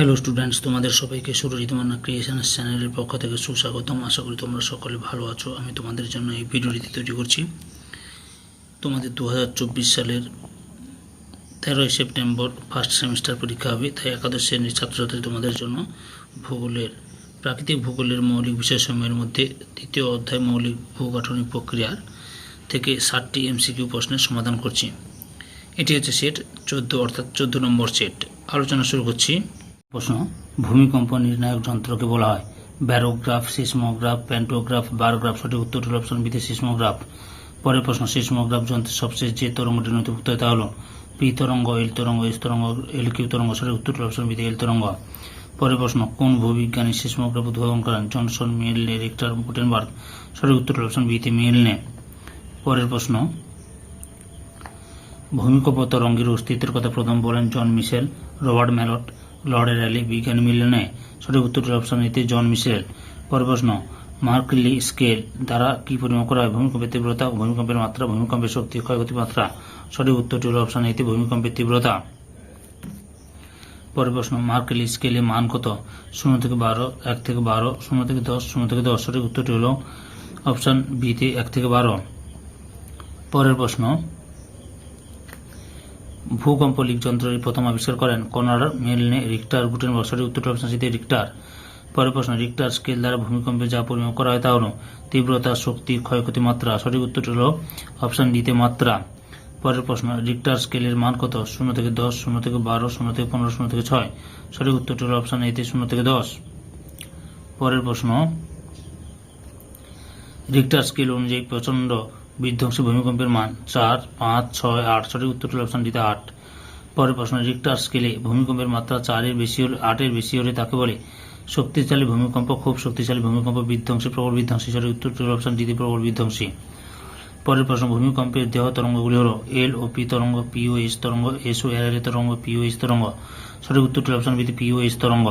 Hello students তোমাদের সবাইকে Surajit Manna creations চ্যানেলের পক্ষ থেকে সুস্বাগতম। আশা করি তোমরা সকলে ভালো আছো। আমি তোমাদের জন্য এই ভিডিওটি তৈরি করছি। তোমাদের দু হাজার চব্বিশ সালের তেরোই সেপ্টেম্বর ফার্স্ট সেমিস্টার পরীক্ষা হবে, তাই একাদশ শ্রেণির ছাত্রছাত্রী তোমাদের জন্য ভূগোলের, প্রাকৃতিক ভূগোলের মৌলিক বিষয়সমূহের মধ্যে দ্বিতীয় অধ্যায় মৌলিক ভূগঠনিক প্রক্রিয়ার থেকে ষাটটি এমসিকিউ প্রশ্নের সমাধান করছি। এটি হচ্ছে সেট চোদ্দ অর্থাৎ চোদ্দ নম্বর সেট আলোচনা শুরু করছি। প্রশ্ন। ভূমিকম্প নির্ণায়ক যন্ত্রকে বলা হয়। ব্যারোগ্রাফ, সিসমোগ্রাফ প্যান্টোগ্রাফ বারোগ্রাফ সঠিক উত্তর হল অপশন বিতে সিসমোগ্রাফ। পরের প্রশ্ন, সিসমোগ্রাফ যন্ত্রের সবশেষ যে তরঙ্গটি নথিভুক্ত হয় তা হল পি তরঙ্গ, এল তরঙ্গ, এস তরঙ্গ, এল কিউ তরঙ্গ, সঠিক উত্তর হল অপশন বিতে এল তরঙ্গ। পরের প্রশ্ন, কোন ভূবিজ্ঞানী সিসমোগ্রাফ উদ্ভাবন করেন? জনসন মিয়েলনে রিক্টার, গুটেনবার্গ, সঠিক উত্তর হল অপশন বিতে মিয়েলনে পরের প্রশ্ন, ভূমিকম্প তরঙ্গের অস্তিত্বের কথা প্রথম বলেন John Michell, Robert Mallet Lord Rayleigh বিজ্ঞান মিলনে সঠিক উত্তরটি অপশন এতে জন মিশেল। পরের প্রশ্ন মার্কলি স্কেল দ্বারা কি পরিমাপ করা হয়? ভূমিকম্পের তীব্রতা ভূমিকম্পের মাত্রা। ভূমিকম্পের শক্তি ক্ষয়ক্ষতি মাত্রা। সঠিক উত্তরটি হল অপশন এতে ভূমিকম্পের তীব্রতা। পরের প্রশ্ন মার্কেল স্কেলে মান কত? শূন্য থেকে বারো, এক থেকে বারো, শূন্য থেকে দশ, শূন্য থেকে দশ। সঠিক উত্তরটি হল অপশন বিতে এক থেকে বারো। পরের প্রশ্ন ভূকম্প লিক যন্ত্রটি প্রথম আবিষ্কার করেন কনার মেলনে রিক্টার। গুটেনবার্গ সঠিক উত্তর অপশন রিক্টার। পরের প্রশ্ন, রিক্টার স্কেল দ্বারা ভূমিকম্পে যা পরিমাপ করা হয় তা হল তীব্রতা, শক্তি, ক্ষয়ক্ষতি মাত্রা, সঠিক উত্তরটি হল অপশন ডিতে মাত্রা। পরের প্রশ্ন, রিক্টার স্কেলের মান কত? শূন্য থেকে দশ, শূন্য থেকে বারো, শূন্য থেকে পনেরো, শূন্য থেকে ছয়। সঠিক উত্তরটি হল অপশন এতে শূন্য থেকে দশ। পরের প্রশ্ন, রিক্টার স্কেল অনুযায়ী প্রচণ্ড বিধ্বংসী ভূমিকম্পের মান চার, পাঁচ, ছয়, আট, সঠিক উত্তর হল অপশন ডিতে আট। পরের প্রশ্ন রিক্টার স্কেলে ভূমিকম্পের মাত্রা চারের বেশি হলে, আটের বেশি হলে তাকে বলে শক্তিশালী ভূমিকম্প, খুব শক্তিশালী ভূমিকম্প, বিধ্বংসী, প্রবল বিধ্বংসী, সঠিক উত্তর হল অপশন ডিতে প্রবল বিধ্বংসী। পরের প্রশ্ন, ভূমিকম্পের দেহ তরঙ্গগুলি হল এল ও পি তরঙ্গ পি ও এস তরঙ্গ এস ও এর তরঙ্গ পি ও এস তরঙ্গ। সঠিক উত্তরটি অপশন বিতে পি ও এস তরঙ্গ।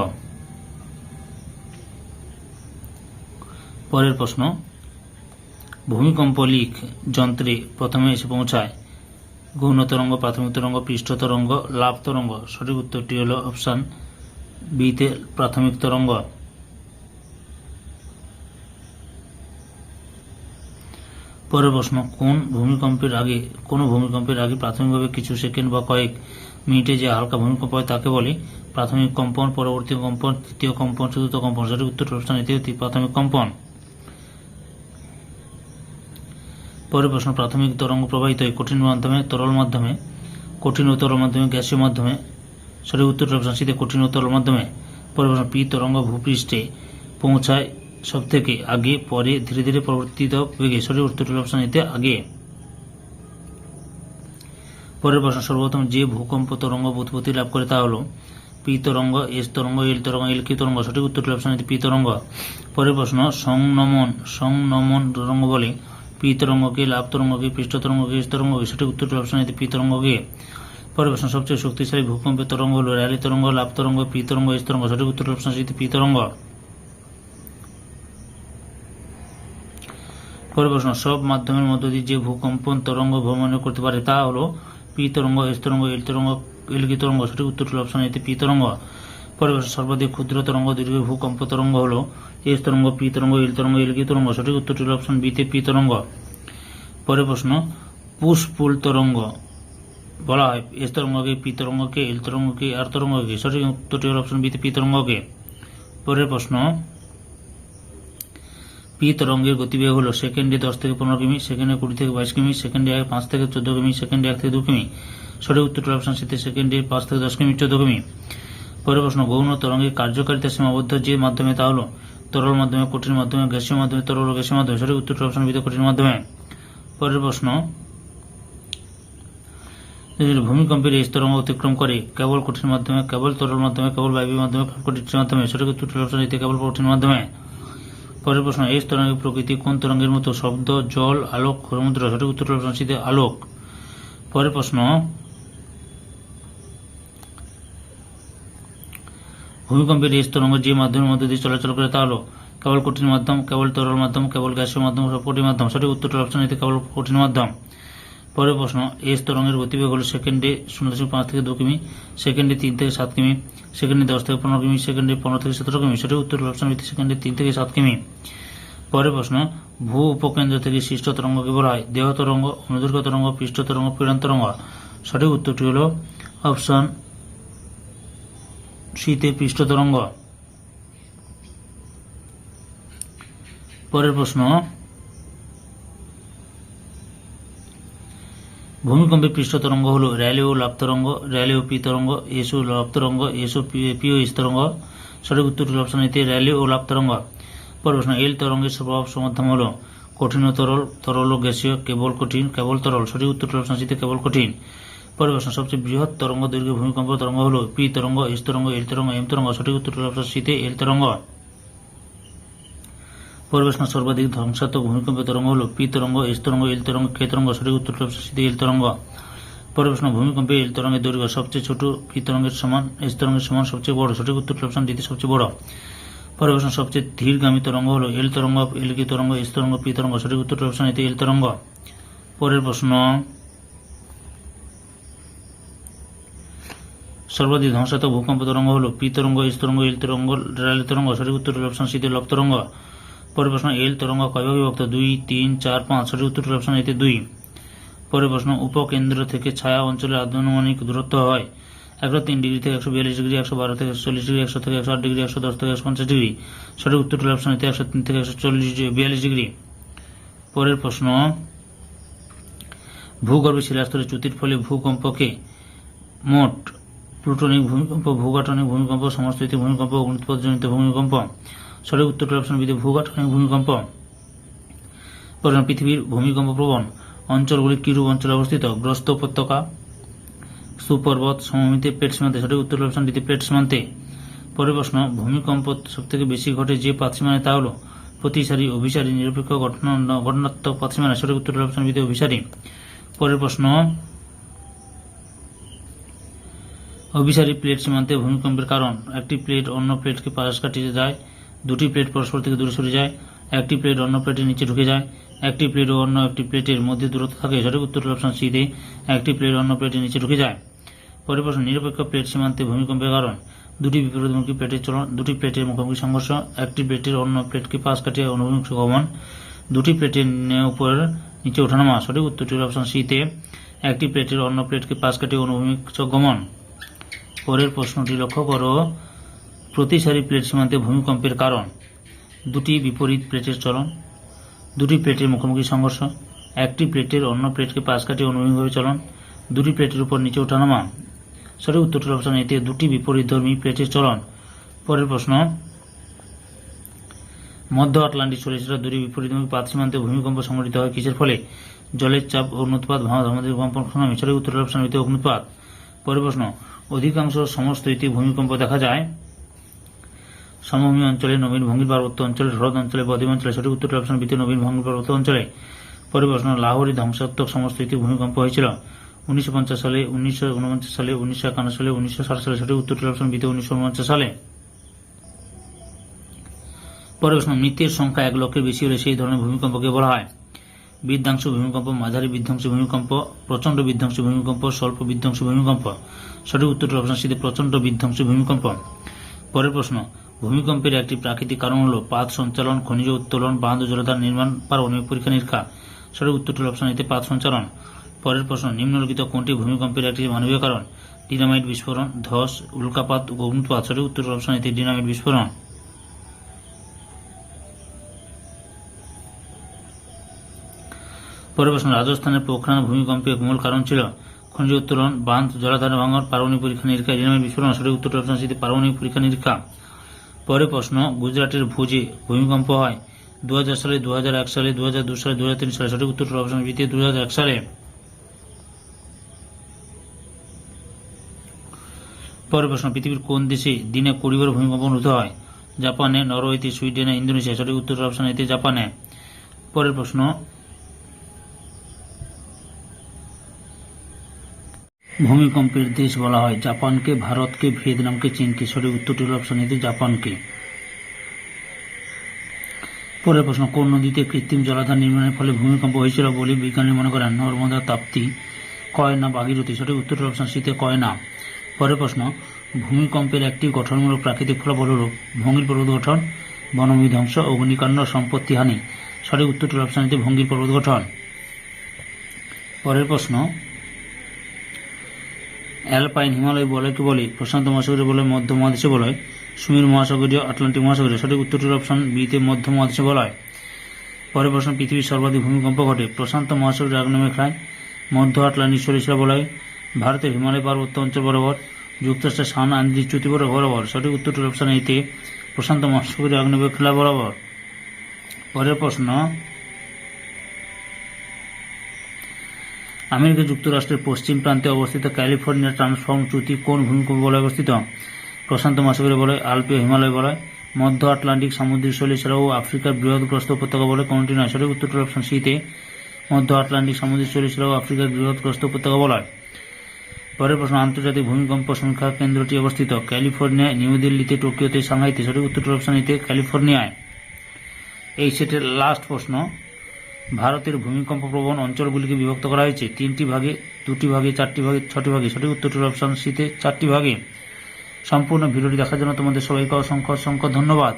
পরের প্রশ্ন ভূমিকম্প লিক যন্ত্রে প্রথমে এসে পৌঁছায় গৌণ তরঙ্গ, প্রাথমিক তরঙ্গ, পৃষ্ঠ তরঙ্গ, লাভ তরঙ্গ। সঠিক উত্তরটি হল অপশান বিতে প্রাথমিক তরঙ্গ। পরের প্রশ্ন, কোন ভূমিকম্পের আগে, কোন ভূমিকম্পের আগে প্রাথমিকভাবে কিছু সেকেন্ড বা কয়েক মিনিটে যে হালকা ভূমিকম্প হয় তাকে বলে প্রাথমিক কম্পন, পরবর্তী কম্পন, তৃতীয় কম্পন, চতুর্থ কম্পন। সঠিক উত্তর অপশন প্রাথমিক কম্পন। পরের প্রশ্ন প্রাথমিক তরঙ্গ প্রবাহিত হয় কঠিন মাধ্যমে তরল মাধ্যমে, কঠিন ও তরল মাধ্যমে গ্যাসীয় মাধ্যমে, সঠিক উত্তর অপশন সিতে কঠিন ও তরল মাধ্যমে পরের প্রশ্ন পি তরঙ্গ ভূপৃষ্ঠে পৌঁছায় সব থেকে আগে, পরে, ধীরে ধীরে পরিবর্তিত বেগে। সঠিক উত্তর অপশন এতে আগে। পরের প্রশ্ন সর্বপ্রথম যে ভূকম্প তরঙ্গ উৎপত্তি লাভ করে তা হলো পি তরঙ্গ, এস তরঙ্গ, এল তরঙ্গ, এল কি তরঙ্গ। সঠিক উত্তর অপশন পি তরঙ্গ। পরের প্রশ্ন সংনমন সংনমন তরঙ্গ বলে পি তরঙ্গকে লাভ তরঙ্গকে পৃষ্ঠ তরঙ্গকে সঠিক উত্তরটি অপশন এতে পি তরঙ্গকে পরের প্রশ্ন, সবচেয়ে শক্তিশালী ভূকম্পের তরঙ্গ হল র্যালি তরঙ্গ লাভ তরঙ্গ পি তরঙ্গ সঠিক উত্তর অপশন এতে পি তরঙ্গ পরের প্রশ্ন, সব মাধ্যমের মধ্য দিয়ে যে ভূকম্পন তরঙ্গ ভ্রমণ করতে পারে তা হলো পি তরঙ্গ এস তরঙ্গ এল তরঙ্গ তরঙ্গ সঠিক উত্তরটি অপশন এতে পি তরঙ্গ পরের সর্বাধিক ক্ষুদ্র তরঙ্গ, দীর্ঘ ভূকম্প তরঙ্গ হল এস তরঙ্গ, পি তরঙ্গ, এল তরঙ্গ, এলকি তরঙ্গ। সঠিক উত্তরটি অপশন বিতে পি তরঙ্গ। পরের প্রশ্ন পুশ পুল তরঙ্গ। বলা হয়, এস তরঙ্গকে, পি তরঙ্গকে, এল তরঙ্গকে, আর তরঙ্গকে। সঠিক উত্তরটি হল অপশন বিতে পি তরঙ্গকে। পরের প্রশ্ন, পি তরঙ্গের গতিবেগ হলো সেকেন্ডে দশ থেকে পনেরো কিমি, সেকেন্ডে কুড়ি থেকে বাইশ কিমি, সেকেন্ডে এক, পাঁচ থেকে চোদ্দ কিমি, সেকেন্ডে এক থেকে দু কিমি। সঠিক উত্তরটি অপশন সিতে সেকেন্ডে পাঁচ থেকে দশ কিমি, চোদ্দ কিমি। পরের প্রশ্ন গৌণ তরঙ্গের কার্যকারিতা সীমাবদ্ধ যে মাধ্যমে তা হলো, তরল মাধ্যমে, কঠিন মাধ্যমে, গ্যাসীয় মাধ্যমে, তরল গ্যাসের মাধ্যমে, সঠিক উত্তর অপশন বিতে কঠিন মাধ্যমে। পরের প্রশ্ন ভূমিকম্পের এই তরঙ্গ অতিক্রম করে, কেবল কঠিন মাধ্যমে, কেবল তরল মাধ্যমে, কেবল বায়বীয় মাধ্যমে কঠিন মাধ্যমে, সঠিক উত্তর অপশন এতে কেবল কঠিন মাধ্যমে। পরের প্রশ্ন, এই তরঙ্গের প্রকৃতি কোন তরঙ্গের মতো শব্দ, জল, আলোক সমুদ্র সঠিক উত্তর অপশন আলোক। পরের প্রশ্ন ভূমিকম্পের এই তরঙ্গ যে মাধ্যমের মধ্যে দিয়ে চলাচল করে তা হলো কেবল কঠিন মাধ্যম, কেবল তরল মাধ্যম, কেবল গ্যাসীয় মাধ্যম কঠিন মাধ্যম। সঠিক উত্তরটি অপশন এতে কেবল কঠিন মাধ্যম। পরের প্রশ্ন এস তরঙ্গের গতিবেগ হল সেকেন্ডে শূন্য দশমিক পাঁচ থেকে দু কিমি সেকেন্ডে তিন থেকে সাত কিমি সেকেন্ডে দশ থেকে পনেরো কিমি সেকেন্ডে পনেরো থেকে সতেরো কিমি। সঠিক উত্তর অপশন ভিত্তি সেকেন্ডে তিন থেকে সাত কিমি। পরের প্রশ্ন, ভূ উপকেন্দ্র থেকে সৃষ্ট তরঙ্গকে বলা হয়? দেহ তরঙ্গ অনুদৈর্ঘ্য তরঙ্গ, পৃষ্ঠ তরঙ্গ, পীড়ন তরঙ্গ। সঠিক উত্তরটি হল অপশন শীতে পৃষ্ঠ তরঙ্গ। পরের প্রশ্ন, ভূমিকম্পে পৃষ্ঠ তরঙ্গ হল র্যালি ও লাভ তরঙ্গ, র্যালি ও পি তরঙ্গ, এস ও লাভ তরঙ্গ, এস ও পি ও এস তরঙ্গ। সঠিক উত্তরটি হল অপশন এতে র্যালি ও লাভ তরঙ্গ। পরের প্রশ্ন, এল তরঙ্গের স্বভাব সমাধান হল কঠিন তরল তরল ও গ্যাসীয়, কেবল কঠিন, কেবল তরল। সঠিক উত্তরটি অপশন সিতে কেবল কঠিন। পরের প্রশ্ন সবচেয়ে বৃহৎ তরঙ্গ, দৈর্ঘ্য, ভূমিকম্প, তরঙ্গ হল পি তরঙ্গ এস তরঙ্গ, এল তরঙ্গ, এম তরঙ্গ, সঠিক উত্তরটি শীতে এল তরঙ্গ। পরিবেশনা সর্বাধিক ধ্বংসাত্মক ভূমিকম্প তরঙ্গ হল পি তরঙ্গ এস তরঙ্গ, এল তরঙ্গ, কে তরঙ্গ, সঠিক উত্তর শীতে এল তরঙ্গ। পরিবেশন ভূমিকম্পে এল তরঙ্গের দৈর্ঘ্য সবচেয়ে ছোট, পি তরঙ্গের সমান এস তরঙ্গের সমান সবচেয়ে বড়, সঠিক উত্তর অপশন দিতে সবচেয়ে বড়। পরিবেশনা সবচেয়ে ধীরগামী তরঙ্গ হল এল তরঙ্গ, এল কি তরঙ্গ এস তরঙ্গ, পি তরঙ্গ, সঠিক উত্তর অপশন এতে এল তরঙ্গ। পরের প্রশ্ন সর্বাধিক ধ্বংসাত্মক ভূকম্প তরঙ্গ হল পি তরঙ্গ এস তরঙ্গ এল তরঙ্গ, রেল তরঙ্গ, সঠিক উত্তর অপশন শীতে লব তরঙ্গ। পরের প্রশ্ন, এল তরঙ্গ কয় বিভক্ত? দুই, তিন, চার, পাঁচ। সঠিক উত্তর অপশন এতে দুই। পরের প্রশ্ন, উপকেন্দ্র থেকে ছায়া অঞ্চলের আনুমানিক দূরত্ব হয়। একশো তিন ডিগ্রি থেকে একশো বিয়াল্লিশ ডিগ্রি, একশো বারো থেকে একশো চল্লিশ ডিগ্রি, একশো থেকে একশো আট ডিগ্রি, একশো দশ থেকে একশো পঞ্চাশ ডিগ্রি। সঠিক উত্তর অপশন এতে একশো তিন থেকে একশো চল্লিশ বিয়াল্লিশ ডিগ্রি। পরের প্রশ্ন, ভূগর্ভে শিলাস্তরে চ্যুতির ফলে ভূকম্পকে মোট প্লুটোনিক ভূমিকম্প ভূগাঠনিক ভূমিকম্প সমস্থিতি ভূমিকম্প অগ্নুৎপাদজনিত ভূমিকম্প। সঠিক উত্তরটি অপশন বিধি ভূগাঠনিক ভূমিকম্প। পৃথিবীর ভূমিকম্প প্রবণ অঞ্চলগুলি কিরূপ অঞ্চলে অবস্থিত? গ্রস্ত উপত্যকা, সুপর্বত, সমভূমিতে প্লেট সীমান্তে। সঠিক উত্তর অপশন দিতে প্লেট সীমান্তে। পরের প্রশ্ন, ভূমিকম্প সবথেকে বেশি ঘটে যে পাতসীমানায় তা হল প্রতিসারী, অভিসারী, নিরপেক্ষ ঘটনা ঘটনাত্মক পাতসীমানা সঠিক উত্তর অপশন বিধি অভিসারী। পরের প্রশ্ন অভিসারী প্লেট সীমান্তে ভূমিকম্পের কারণ, একটি প্লেট অন্য প্লেটকে পাশ কাটিয়ে যায়, দুটি প্লেট পরস্পর থেকে দূরে সরে যায়, একটি প্লেট অন্য প্লেটের নিচে ঢুকে যায়, একটি প্লেট ও অন্য একটি প্লেটের মধ্যে দূরত্ব থাকে সঠিক উত্তর অপশন সিতে একটি প্লেট অন্য প্লেটের নিচে ঢুকে যায়। পরের প্রশ্ন, নিরপেক্ষ প্লেট সীমান্তে ভূমিকম্পের কারণ, দুটি বিপরীতমুখী প্লেটের চলন, দুটি প্লেটের মুখোমুখি সংঘর্ষ, একটি প্লেটের অন্য প্লেটকে পাশ কাটিয়ে অনুভূমিক গমন দুটি প্লেটের উপর নিচে ওঠানামা, সঠিক উত্তরটির অপশন সিতে একটি প্লেটের অন্য প্লেটকে পাশ কাটিয়ে অনুভূমিক গমন পরের প্রশ্নটি লক্ষ্য করো। প্রতিসারী প্লেট সীমান্তে ভূমিকম্পের কারণ। দুটি বিপরীত প্লেটের চলন। দুটি প্লেটের মুখোমুখি সংঘর্ষ। একটি প্লেটের অন্য প্লেটকে পাশ কাটিয়ে অনুভূমিকভাবে চলন। দুটি প্লেটের উপর নিচে ওঠানামা। সঠিক উত্তরটির অপশন এতে দুটি বিপরীতধর্মী প্লেটের চলন। পরের প্রশ্ন, মধ্য আটলান্টিক চলেছিল। দুটি বিপরীতমুখী পাত সীমান্তে ভূমিকম্প সংঘটিত হয় কিসের ফলে? জলের চাপ অগ্নুৎপাত ভাঙা ধর্মদের কম্পন সঠিক উত্তরের অপশন এতে অগ্নুৎপাত পরের অধিকাংশ সমস্থৈতি ভূমিকম্প দেখা যায়। সমভূমি অঞ্চলে নবীন ভঙ্গির পার্বত্য অঞ্চলে হ্রদ অঞ্চলে, বদ্বীপ অঞ্চলে, সঠিক উত্তর অপশন বিতে নবীন ভঙ্গির পার্বত্য অঞ্চলে। প্রশ্ন লাহোরে ধ্বংসাত্মক সমস্থৈতি ভূমিকম্প হয়েছিল। উনিশশো পঞ্চাশ সালে, উনিশশো উনপঞ্চাশ সালে, উনিশশো একান্ন সালে, উনিশশো ষাট সালে সঠিক উত্তরটি অপশন বিতে উনিশশো উনপঞ্চাশ সালে। প্রশ্ন মৃতের সংখ্যা এক লক্ষের বেশি হলে সেই ধরনের ভূমিকম্পকে বলা হয়। বিধ্বংস ভূমিকম্প, মাঝারি বিধ্বংস ভূমিকম্প, প্রচণ্ড বিধ্বংস ভূমিকম্প, স্বল্প বিধ্বংস ভূমিকম্প। সঠিক উত্তরটি অপশন সিতে প্রচণ্ড বিধ্বংস ভূমিকম্প। পরের প্রশ্ন, ভূমিকম্পের একটি প্রাকৃতিক কারণ হল পাত সঞ্চালন, খনিজ উত্তোলন, বাঁধ জলাধার নির্মাণ, পারমাণবিক পরীক্ষা নিরীক্ষা। সঠিক উত্তরটি অপশন এতে পাত সঞ্চালন। পরের প্রশ্ন, নিম্নলিখিত কোনটি ভূমিকম্পের একটি মানবীয় কারণ? ডিনামাইট বিস্ফোরণ, ধস, উল্কাপাত অগ্নুৎপাত সঠিক উত্তর অপশন এতে ডিনামাইট বিস্ফোরণ। পরের প্রশ্ন রাজস্থানের পোখরান ভূমিকম্পের মূল কারণ ছিল খনিজ উত্তোলন, বাঁধ, জলাধার ভাঙন, পারমাণবিক পরীক্ষা নিরীক্ষা ডিনামাইট বিস্ফোরণ, সঠিক উত্তর সিতে পারমাণবিক পরীক্ষা নিরীক্ষা। পরের প্রশ্ন, গুজরাটের ভুজে ভূমিকম্প হয় দু সালে দু সালে দু সালে দু সালে, সঠিক উত্তর অপশন বিতে দু সালে। পরের প্রশ্ন, পৃথিবীর কোন দেশে দিনে কুড়ি বার ভূমিকম্প অনুভূত হয়? জাপানে, নরওয়েতে, সুইডেনে ইন্দোনেশিয়া সঠিক উত্তর অপশন এতে জাপানে। পরের প্রশ্ন ভূমিকম্পের দেশ বলা হয় জাপানকে, ভারতকে, ভিয়েতনামকে, চীনকে। সঠিক উত্তরটি হল অপশন জাপানকে। পরের প্রশ্ন, কোন নদীতে কৃত্রিম জলাধার নির্মাণের ফলে ভূমিকম্প হয়েছিল বলে বিজ্ঞানী মনে করেন? নর্মদা তাপ্তি কয় না ভাগীরথী সঠিক উত্তরটি অপশন শীতে কয় না পরের প্রশ্ন, ভূমিকম্পের একটি গঠনমূলক প্রাকৃতিক ফলাফল হল ভঙ্গির পর্বত গঠন বনবিধ্বংস অগ্নিকাণ্ড, সম্পত্তি হানি। সঠিক উত্তরটি অপশন নিতে ভঙ্গির পর্বত গঠন পরের প্রশ্ন অ্যালপাইন হিমালয় বলয়কে বলে? প্রশান্ত মহাসাগরীয় বলয়, মধ্য মহাদেশে বলয়। সুমির মহাসাগরীয়, আটলান্টিক মহাসাগরীয়। সঠিক উত্তরটির অপশন বিতে মধ্য মহাদেশে বলয়। পরের প্রশ্ন, পৃথিবীর সর্বাধিক ভূমিকম্প ঘটে। প্রশান্ত মহাসাগরীয় আগ্নেয় মেঘায় মধ্য আটলান্টিক সরিষা বলয়। ভারতের হিমালয় পার্বত্য অঞ্চল বরাবর। যুক্তরাষ্ট্রের সান আন্দ্রি চ্যুতি বরাবর সঠিক উত্তরটির অপশন এতে প্রশান্ত মহাসাগরীয় আগ্নেয় মেঘলা বরাবর। পরের প্রশ্ন আমেরিকা যুক্তরাষ্ট্রের পশ্চিম প্রান্তে অবস্থিত ক্যালিফোর্নিয়া ট্রান্সফর্ম চ্যুতি কোন ভূমিকম্প বলয় অবস্থিত? প্রশান্ত মহাসাগরীয় বলয় আলপীয় হিমালয় বলয় মধ্য আটলান্টিক সামুদ্রিক শৈলী ছাড়াও আফ্রিকার বৃহৎগ্রস্ত উপত্যকা বলে কোনটি নয়? সঠিক উত্তরটি অপশন সিতে মধ্য আটলান্টিক সামুদ্রিক শৈলী ছাড়াও আফ্রিকার বৃহৎগ্রস্ত উপত্যকা বলয় পরের প্রশ্ন, আন্তর্জাতিক ভূমিকম্প সংখ্যা কেন্দ্রটি অবস্থিত? ক্যালিফোর্নিয়া, নিউ দিল্লিতে, টোকিওতে, সাংহাইতে। সঠিক উত্তরটি অপশন এতে ক্যালিফোর্নিয়ায়। এই সেটের লাস্ট প্রশ্ন ভারতের ভূমিকম্প প্রবণ অঞ্চলগুলিকে বিভক্ত করা হয়েছে। তিনটি ভাগে, দুটি ভাগে, চারটি ভাগে, ছটি ভাগে। সঠিক উত্তরটির অপশন সিতে চারটি ভাগে। সম্পূর্ণ ভিডিওটি দেখার জন্য তোমাদের সবাইকে অসংখ্য অসংখ্য ধন্যবাদ।